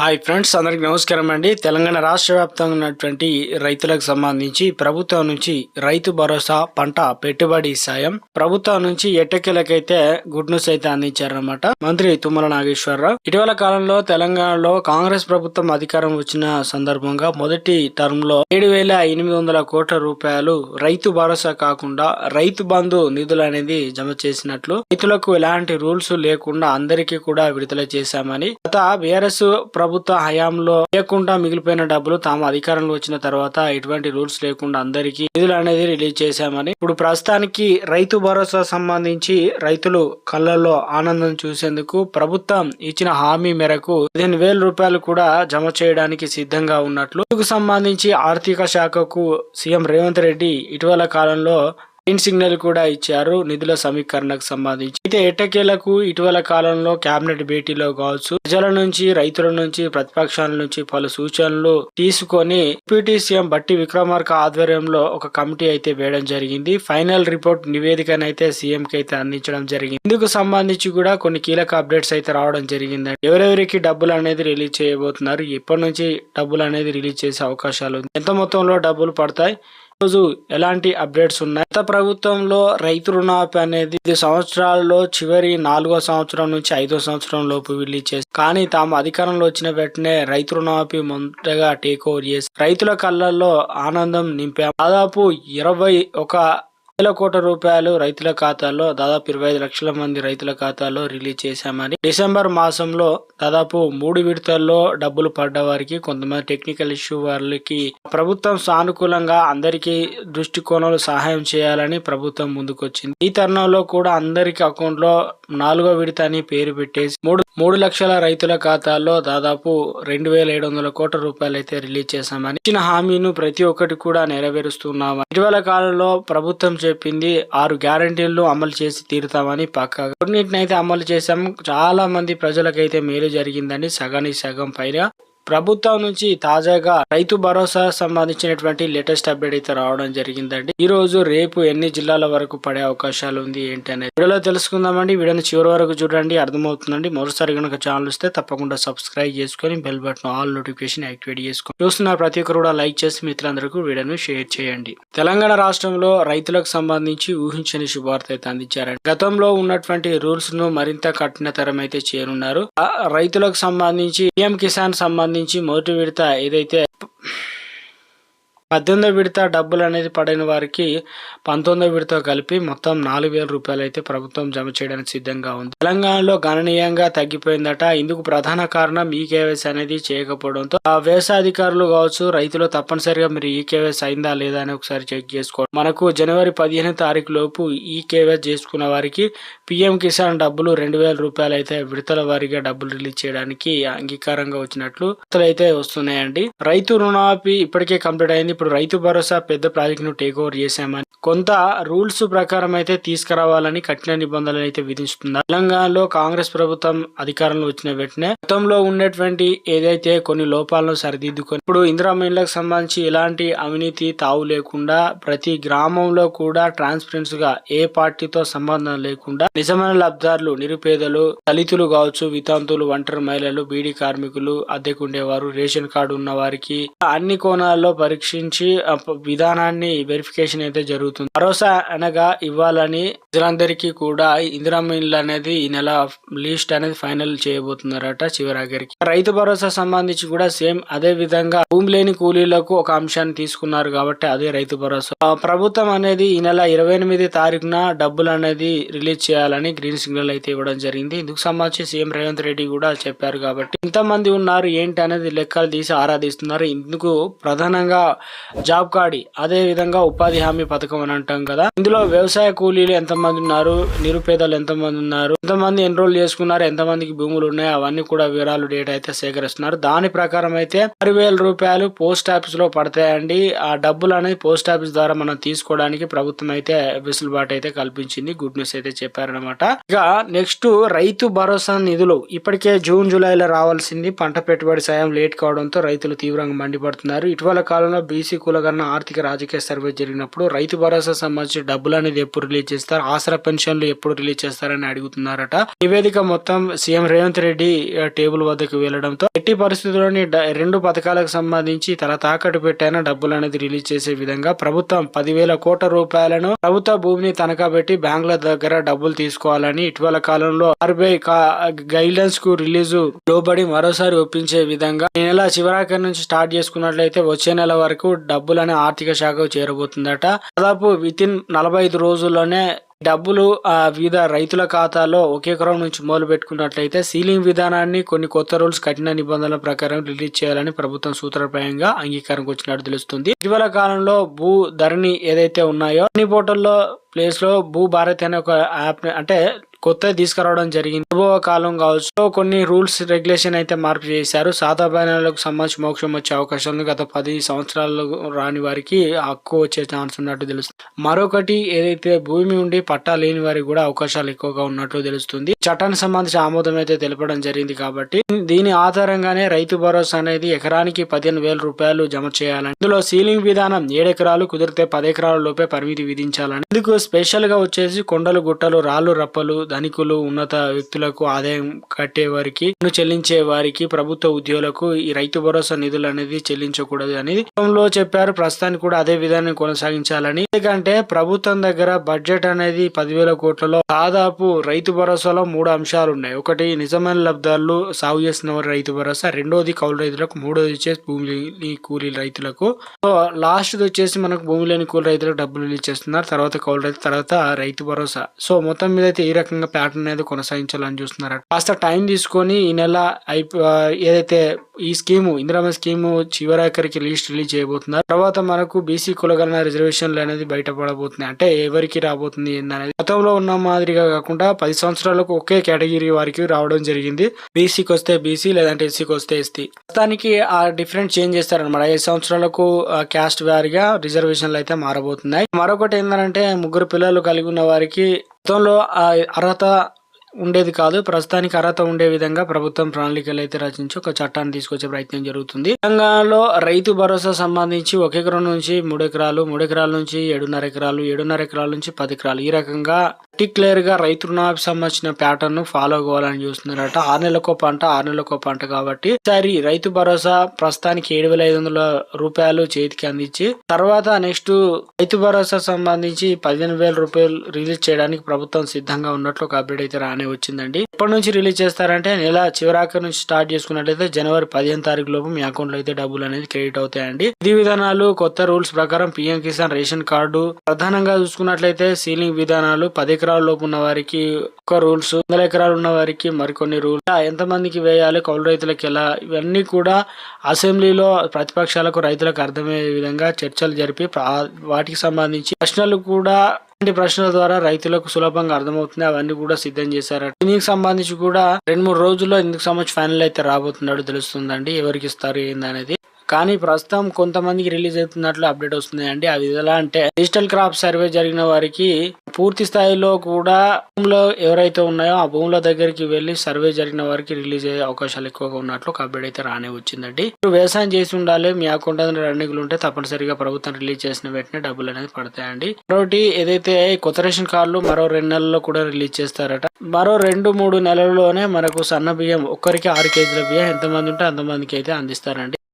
Hi friends అందరికి నమస్కారం అండి. తెలంగాణ రాష్ట్ర వ్యాప్తంగా ఉన్నటువంటి రైతులకు సంబంధించి ప్రభుత్వం నుంచి రైతు భరోసా పంట పెట్టుబడి సాయం ప్రభుత్వం నుంచి ఎట్టకేలకైతే గుడ్ న్యూస్ అయితే అందించారనమాట మంత్రి తుమ్మల నాగేశ్వరరావు ఇటీవల కాలంలో తెలంగాణలో కాంగ్రెస్ ప్రభుత్వం అధికారం వచ్చిన సందర్భంగా మొదటి టర్మ్లో ఏడు వేల ఎనిమిది వందల కోట్ల రూపాయలు రైతు భరోసా కాకుండా రైతు బంధు నిధులు అనేది జమ చేసినట్లు రైతులకు ఎలాంటి రూల్స్ లేకుండా అందరికీ కూడా విడుదల చేశామని గత బీఆర్ఎస్ ప్రభుత్వ హయాంలో లేకుండా మిగిలిపోయిన డబ్బులు తాము అధికారంలో వచ్చిన తర్వాత ఎటువంటి రూల్స్ లేకుండా అందరికీ నిధులు అనేది రిలీజ్ చేశామని. ఇప్పుడు ప్రస్తుతానికి రైతు భరోసా సంబంధించి రైతులు కళ్ళల్లో ఆనందం చూసేందుకు ప్రభుత్వం ఇచ్చిన హామీ మేరకు పదిహేను వేల రూపాయలు కూడా జమ చేయడానికి సిద్ధంగా ఉన్నట్లు. ఇందుకు సంబంధించి ఆర్థిక శాఖకు సీఎం రేవంత్ రెడ్డి ఇటీవల కాలంలో గ్రీన్ సిగ్నల్ కూడా ఇచ్చారు. నిధుల సమీకరణకు సంబంధించి. అయితే ఎట్టకేలకు ఇటీవల కాలంలో కేబినెట్ భేటీలో కావచ్చు. ప్రజల నుంచి రైతుల నుంచి ప్రతిపక్షాల నుంచి పలు సూచనలు తీసుకొని డిప్యూటీ సీఎం బట్టి విక్రమార్క ఆధ్వర్యంలో ఒక కమిటీ అయితే వేయడం జరిగింది. ఫైనల్ రిపోర్ట్ నివేదికనైతే సీఎం కి అయితే అందించడం జరిగింది. ఇందుకు సంబంధించి కూడా కొన్ని కీలక అప్డేట్స్ అయితే రావడం జరిగింది ఎవరెవరికి డబ్బులు అనేది రిలీజ్ చేయబోతున్నారు? ఎప్పటి నుంచి డబ్బులు అనేది రిలీజ్ చేసే అవకాశాలు ఉంది? ఎంత మొత్తంలో డబ్బులు పడతాయి? రోజు ఎలాంటి అప్డేట్స్ ఉన్నాయి? గత ప్రభుత్వంలో రైతు రుణాపి అనేది ఐదు సంవత్సరాల్లో చివరి నాలుగో సంవత్సరం నుంచి ఐదో సంవత్సరం లోపు రిలీజ్ చేసి కానీ తాము అధికారంలో వచ్చిన వెంటనే రైతు రుణాపి మొదటగా టేక్ ఓవర్ చేసి రైతుల కళ్ళల్లో ఆనందం నింపాం దాదాపు ఇరవై ఒక వేల కోట్ల రూపాయలు రైతుల ఖాతాల్లో దాదాపు ఇరవై ఐదు లక్షల మంది రైతుల ఖాతాల్లో రిలీజ్ చేశామని. డిసెంబర్ మాసంలో దాదాపు మూడు విడతల్లో డబ్బులు పడ్డ వారికి కొంతమంది టెక్నికల్ ఇష్యూ వాళ్ళకి ప్రభుత్వం సానుకూలంగా అందరికీ దృష్టికోణంలో సహాయం చేయాలని ప్రభుత్వం ముందుకొచ్చింది. ఈ తరుణంలో కూడా అందరికి అకౌంట్లో నాలుగో విడత అని పేరు పెట్టేసి మూడు మూడు లక్షల రైతుల ఖాతాల్లో దాదాపు రెండు వేల ఏడు వందల కోట్ల రూపాయలు అయితే రిలీజ్ చేశామని. ఇచ్చిన హామీను ప్రతి ఒక్కటి కూడా నెరవేరుస్తున్నామని. ఇటీవల కాలంలో ప్రభుత్వం చెప్పింది. ఆరు గ్యారంటీలను అమలు చేసి తీరుతామని పక్కగా కొన్నిటిని అమలు చేశాం. చాలా మంది ప్రజలకైతే మేలు జరిగిందని సగానికి సగం పైన ప్రభుత్వం నుంచి తాజాగా రైతు భరోసా సంబంధించినటువంటి లేటెస్ట్ అప్డేట్ అయితే రావడం జరిగిందండి. ఈ రోజు రేపు ఎన్ని జిల్లాల వరకు పడే అవకాశాలు ఉంది ఏంటి అనేది వీడియోలో తెలుసుకుందామండి. వీడియోని చివరి వరకు చూడండి అర్థమవుతుందండి. మరోసారి కనుక ఛానల్ వస్తే తప్పకుండా సబ్స్క్రైబ్ చేసుకొని bell button all notification activate చేసుకొని చూస్తున్న ప్రతి ఒక్కరు కూడా లైక్ చేసి మిత్రులందరికీ వీడియోను షేర్ చేయండి. తెలంగాణ రాష్ట్రంలో రైతులకు సంబంధించి ఊహించని శుభార్త అయితే అందించారండి. గతంలో ఉన్నటువంటి రూల్స్ను మరింత కఠినతరం అయితే చేరున్నారు రైతులకు సంబంధించి పిఎం కిసాన్ సంబంధించి మొదటి విడత ఏదైతే పద్దెనిమిదో విడత డబ్బులు అనేది పడిన వారికి పంతొమ్మిదో విడత కలిపి మొత్తం నాలుగు వేల రూపాయలు అయితే ప్రభుత్వం జమ చేయడానికి సిద్ధంగా ఉంది. తెలంగాణలో గణనీయంగా తగ్గిపోయిందట. ఇందుకు ప్రధాన కారణం ఈ కేవైసీ అనేది చేయకపోవడంతో ఆ వ్యవసాయ అధికారులు కావచ్చు రైతులు తప్పనిసరిగా మీరు ఈ కేవైసీ అయిందా లేదా అని ఒకసారి చెక్ చేసుకోండి. మనకు జనవరి పదిహేను తారీఖు లోపు ఈ కేవైసీ చేసుకున్న వారికి పిఎం కిసాన్ డబ్బులు రెండు వేల రూపాయలు అయితే విడతల వారీగా డబ్బులు రిలీజ్ చేయడానికి అంగీకారంగా వచ్చినట్లు అయితే వస్తున్నాయండి. రైతు రుణమాఫీ ఇప్పటికే కంప్లీట్ అయింది. ఇప్పుడు రైతు భరోసా పెద్ద ప్రాజెక్టును టేక్ ఓవర్ చేశామని కొంత రూల్స్ ప్రకారం అయితే తీసుకురావాలని కఠిన నిబంధనలు అయితే విధిస్తున్నారు. తెలంగాణలో కాంగ్రెస్ ప్రభుత్వం అధికారంలో వచ్చిన వెంటనే గతంలో ఉన్నటువంటి ఏదైతే కొన్ని లోపాలను సరిదిద్దుకొని ఇప్పుడు ఇందిరామహిళలకు సంబంధించి ఎలాంటి అవినీతి తావు లేకుండా ప్రతి గ్రామంలో కూడా ట్రాన్స్పరెన్స్గా ఏ పార్టీతో సంబంధం లేకుండా నిజమైన లబ్ధారులు నిరుపేదలు దళితులు కావచ్చు వితాంతులు ఒంటరి మహిళలు బీడీ కార్మికులు అద్దెకుండేవారు రేషన్ కార్డు ఉన్న వారికి అన్ని కోణాల్లో పరీక్షించి నుంచి విధానాన్ని వెరిఫికేషన్ అయితే జరుగుతుంది. భరోసా అనగా ఇవ్వాలని ప్రజలందరికీ కూడా ఇందిరా మిల్ అనేది ఈ నెల లిస్ట్ అనేది ఫైనల్ చేయబోతున్నారట చివరాఖరికి. రైతు భరోసా సంబంధించి కూడా సేమ్ అదే విధంగా భూమి లేని కూలీలకు ఒక అంశాన్ని తీసుకున్నారు కాబట్టి అదే రైతు భరోసా. ప్రభుత్వం అనేది ఈ నెల ఇరవై ఎనిమిది తారీఖున డబ్బులు అనేది రిలీజ్ చేయాలని గ్రీన్ సిగ్నల్ అయితే ఇవ్వడం జరిగింది. ఇందుకు సంబంధించి సీఎం రేవంత్ రెడ్డి కూడా చెప్పారు కాబట్టి ఎంతమంది ఉన్నారు ఏంటి అనేది లెక్కలు తీసి ఆరాధిస్తున్నారు ఇందుకు ప్రధానంగా జాబ్ కార్డి అదే విధంగా ఉపాధి హామీ పథకం అని అంటాం కదా. ఇందులో వ్యవసాయ కూలీలు ఎంతమంది ఉన్నారు నిరుపేదలు ఎంతమంది ఉన్నారు? ఎంతమంది ఎన్రోల్ చేసుకున్నారు ఎంతమందికి భూములు ఉన్నాయి అవన్నీ కూడా వివరాలు డేటా అయితే సేకరిస్తున్నారు. దాని ప్రకారం అయితే ఆరు వేల రూపాయలు పోస్ట్ ఆఫీస్లో పడతాయండి. ఆ డబ్బులు అనేది పోస్ట్ ఆఫీస్ ద్వారా మనం తీసుకోవడానికి ప్రభుత్వం అయితే వెసులుబాటు అయితే కల్పించింది. గుడ్ న్యూస్ అయితే చెప్పారనమాట ఇక నెక్స్ట్ రైతు భరోసా నిధులు. ఇప్పటికే జూన్ జూలైలో రావాల్సింది. పంట పెట్టుబడి సాయం లేట్ కావడంతో రైతులు తీవ్రంగా మండిపడుతున్నారు. ఇటీవల కాలంలో బీసీ బీసీ కులగన్న ఆర్థిక రాజకీయ సర్వే జరిగినప్పుడు రైతు భరోసా సంబంధించి డబ్బులు అనేది ఎప్పుడు రిలీజ్ చేస్తారు? ఆసరా పెన్షన్లు ఎప్పుడు రిలీజ్ చేస్తారని అడుగుతున్నారట నివేదిక మొత్తం సీఎం రేవంత్ రెడ్డి టేబుల్ వద్దకు వెళ్ళడంతో ఎట్టి పరిస్థితుల్లోని రెండు పథకాలకు సంబంధించి తల తాకట్టు పెట్టైన డబ్బులు అనేది రిలీజ్ చేసే విధంగా ప్రభుత్వం పదివేల కోట్ల రూపాయలను ప్రభుత్వ భూమిని తనఖా పెట్టి బ్యాంకుల దగ్గర డబ్బులు తీసుకోవాలని ఇటీవల కాలంలో ఆర్బీఐ గైడ్లైన్స్కు రిలీజ్ లోబడి మరోసారి ఒప్పించే విధంగా ఈ నెల చివరాఖరి నుంచి స్టార్ట్ చేసుకున్నట్లయితే వచ్చే నెల వరకు డబ్బులనే ఆర్థిక శాఖకు చేరబోతుందట. దాదాపు విత్ ఇన్ నలభై ఐదు రోజుల్లోనే డబ్బులు ఆ వివిధ రైతుల ఖాతాలో ఒకే క్రమం నుంచి మొదలు పెట్టుకున్నట్లయితే సీలింగ్ విధానాన్ని కొన్ని కొత్త రూల్స్ కఠిన నిబంధనల ప్రకారం రిలీజ్ చేయాలని ప్రభుత్వం సూత్రప్రాయంగా అంగీకారంకి వచ్చినట్టు తెలుస్తుంది. ఇటీవల కాలంలో భూ ధరణి ఏదైతే ఉన్నాయో అన్ని పోర్టల్లో ప్లేస్లో భూ భారత్ అనే ఒక యాప్ అంటే కొత్త తీసుకురావడం జరిగింది. అనుభవ కాలం కావచ్చు కొన్ని రూల్స్ రెగ్యులేషన్ అయితే మార్పు చేశారు. సాదా బ్యానర్లకు సంబంధించి మోక్షం వచ్చే అవకాశం ఉంది. గత పది సంవత్సరాలు రాని వారికి హక్కు వచ్చే ఛాన్స్ ఉన్నట్టు తెలుస్తుంది. మరొకటి ఏదైతే భూమి ఉండి పట్టా లేని వారికి కూడా అవకాశాలు ఎక్కువగా ఉన్నట్టు తెలుస్తుంది. చట్టానికి సంబంధించి ఆమోదం అయితే తెలపడం జరిగింది కాబట్టి దీని ఆధారంగానే రైతు భరోసా అనేది ఎకరానికి పదిహేను వేల రూపాయలు జమ చేయాలని ఇందులో సీలింగ్ విధానం ఏడెకరాలు కుదిరితే పది ఎకరాల లోపే పరిమితి విధించాలని ఇందుకు స్పెషల్గా వచ్చేసి కొండలు గుట్టలు రాళ్ళు రప్పలు ధనికులు ఉన్నత వ్యక్తులకు ఆదాయం కట్టే వారికి పన్ను చెల్లించే వారికి ప్రభుత్వ ఉద్యోగులకు ఈ రైతు భరోసా నిధులు అనేది చెల్లించకూడదు అనేది గతంలో చెప్పారు. ప్రస్తుతానికి కూడా అదే విధానం కొనసాగించాలని. ఎందుకంటే ప్రభుత్వం దగ్గర బడ్జెట్ అనేది పదివేల కోట్లలో దాదాపు రైతు భరోసాలో మూడు అంశాలు ఉన్నాయి. ఒకటి నిజమైన లబ్ధాలు సాగు చేసిన వారి రైతు భరోసా. రెండోది కౌలు రైతులకు. మూడోది వచ్చేసి భూమి కూలీ రైతులకు. సో లాస్ట్ వచ్చేసి మనకు భూమి లేని కూలి రైతులకు డబ్బులు ఇచ్చేస్తున్నారు తర్వాత కౌలు రైతు తర్వాత రైతు భరోసా. సో మొత్తం మీద అయితే ఈ రకంగా ప్యాటర్న్ అనేది కొనసాగించాలని చూస్తున్నారు కాస్త టైం తీసుకొని ఈ నెల అయిపో ఏదైతే ఈ స్కీము ఇందిరామ స్కీము చివరాఖరికి లిస్ట్ రిలీజ్ చేయబోతున్నారు. తర్వాత మనకు బీసీ కులగలన రిజర్వేషన్లు అనేది బయటపడబోతున్నాయి. అంటే ఎవరికి రాబోతుంది ఏందనేది. గతంలో ఉన్న మాదిరిగా కాకుండా పది సంవత్సరాలకు ఒకే కేటగిరీ వారికి రావడం జరిగింది. బీసీకి వస్తే బీసీ లేదంటే ఎస్సీకి వస్తే ఎస్టీ ప్రస్తుతానికి ఆ డిఫరెంట్ చేంజ్ చేస్తారనమాట ఐదు సంవత్సరాలకు క్యాస్ట్ వారిగా రిజర్వేషన్లు అయితే మారబోతున్నాయి. మరొకటి ఏంటంటే ముగ్గురు పిల్లలు కలిగి ఉన్న వారికి గతంలో ఆ అర్హత ఉండేది కాదు. ప్రస్తుతానికి అర్హత ఉండే విధంగా ప్రభుత్వం ప్రణాళికలు అయితే రచించి ఒక చట్టాన్ని తీసుకొచ్చే ప్రయత్నం జరుగుతుంది. తెలంగాణలో రైతు భరోసా సంబంధించి ఒక ఎకరం నుంచి మూడు ఎకరాలు మూడు ఎకరాల నుంచి ఏడున్నర ఎకరాలు ఏడున్నర ఎకరాల నుంచి పది ఎకరాలు. ఈ రకంగా పర్టిక్యులర్గా రైతు రుణాలకు సంబంధించిన ప్యాటర్న్ను ఫాలో అవ్వాలని చూస్తున్నారట. ఆరు నెలలకో పంట ఆరు నెలలకో పంట కాబట్టి ఈసారి రైతు భరోసా ప్రస్తుతానికి ఏడు వేల ఐదు వందల రూపాయలు చేతికి అందించి తర్వాత నెక్స్ట్ రైతు భరోసా సంబంధించి పదిహేను వేల రూపాయలు రిలీజ్ చేయడానికి ప్రభుత్వం సిద్ధంగా ఉన్నట్లు ఒక అప్డేట్ అయితే రాని వచ్చిందండి. ఎప్పటి నుంచి రిలీజ్ చేస్తారంటే నెల చివరాఖరి నుంచి స్టార్ట్ చేసుకున్నట్లయితే జనవరి పదిహేను తారీఖు లోపు మీ అకౌంట్లో అయితే డబ్బులు అనేది క్రెడిట్ అవుతాయండి. విధి విధానాలు కొత్త రూల్స్ ప్రకారం పిఎం కిసాన్ రేషన్ కార్డు ప్రధానంగా చూసుకున్నట్లయితే సీలింగ్ విధానాలు పది ఎకరాల లోపు ఉన్న వారికి ఒక రూల్స్ వందల ఎకరాలు ఉన్న వారికి మరికొన్ని రూల్స్ ఎంత మందికి వేయాలి కౌలు రైతులకు ఎలా ఇవన్నీ కూడా అసెంబ్లీలో ప్రతిపక్షాలకు రైతులకు అర్థమయ్యే విధంగా చర్చలు జరిపి వాటికి సంబంధించి ప్రశ్నలు కూడా ఇలాంటి ప్రశ్నల ద్వారా రైతులకు సులభంగా అర్థమవుతుంది. అవన్నీ కూడా సిద్ధం చేశారట దీనికి సంబంధించి కూడా రెండు మూడు రోజుల్లో ఇందుకు సంబంధించి ఫైనల్ అయితే రాబోతున్నాడు తెలుస్తుందండి. ఎవరికి ఇస్తారు ఏందనేది. కానీ ప్రస్తుతం కొంతమందికి రిలీజ్ అవుతున్నట్లు అప్డేట్ వస్తున్నాయండి. అది ఎలా అంటే డిజిటల్ క్రాప్ సర్వే జరిగిన వారికి పూర్తి స్థాయిలో కూడా భూమిలో ఎవరైతే ఉన్నాయో ఆ భూముల దగ్గరికి వెళ్ళి సర్వే జరిగిన వారికి రిలీజ్ అయ్యే అవకాశాలు ఎక్కువగా ఉన్నట్లు ఒక అప్డేట్ అయితే రానే వచ్చిందండి. మీరు వ్యవసాయం చేసి ఉండాలి మీ అకౌంట్ అనేది రన్నింగ్ ఉంటే తప్పనిసరిగా ప్రభుత్వం రిలీజ్ చేసిన వెంటనే డబ్బులు అనేది పడతాయండి. మరొకటి ఏదైతే కొత్త రేషన్ కార్డులు మరో రెండు నెలల్లో కూడా రిలీజ్ చేస్తారట. మరో రెండు మూడు నెలల్లోనే మనకు సన్న బియ్యం ఒక్కరికి ఆరు కేజీల బియ్యం ఎంతమంది ఉంటే అంతమందికి అయితే అందిస్తారండి.